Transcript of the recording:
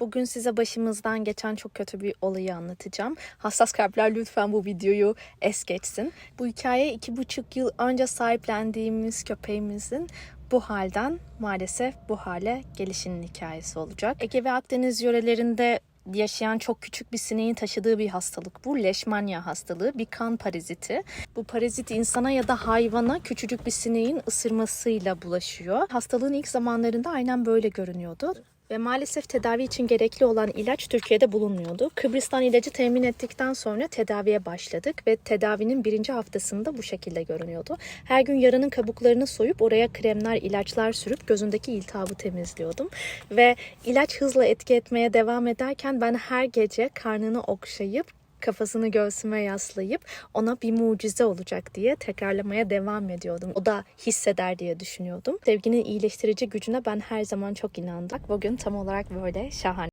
Bugün size başımızdan geçen çok kötü bir olayı anlatacağım. Hassas kalpler lütfen bu videoyu es geçsin. Bu hikaye iki buçuk yıl önce sahiplendiğimiz köpeğimizin bu halden maalesef bu hale gelişinin hikayesi olacak. Ege ve Akdeniz yörelerinde yaşayan çok küçük bir sineğin taşıdığı bir hastalık bu. Leşmanya hastalığı, bir kan paraziti. Bu parazit insana ya da hayvana küçücük bir sineğin ısırmasıyla bulaşıyor. Hastalığın ilk zamanlarında aynen böyle görünüyordu. Ve maalesef tedavi için gerekli olan ilaç Türkiye'de bulunmuyordu. Kıbrıs'tan ilacı temin ettikten sonra tedaviye başladık ve tedavinin birinci haftasında bu şekilde görünüyordu. Her gün yaranın kabuklarını soyup oraya kremler, ilaçlar sürüp gözündeki iltihabı temizliyordum. Ve ilaç hızla etki etmeye devam ederken ben her gece karnını okşayıp kafasını göğsüme yaslayıp ona bir mucize olacak diye tekrarlamaya devam ediyordum. O da hisseder diye düşünüyordum. Sevginin iyileştirici gücüne ben her zaman çok inandım. Bugün tam olarak böyle şahane.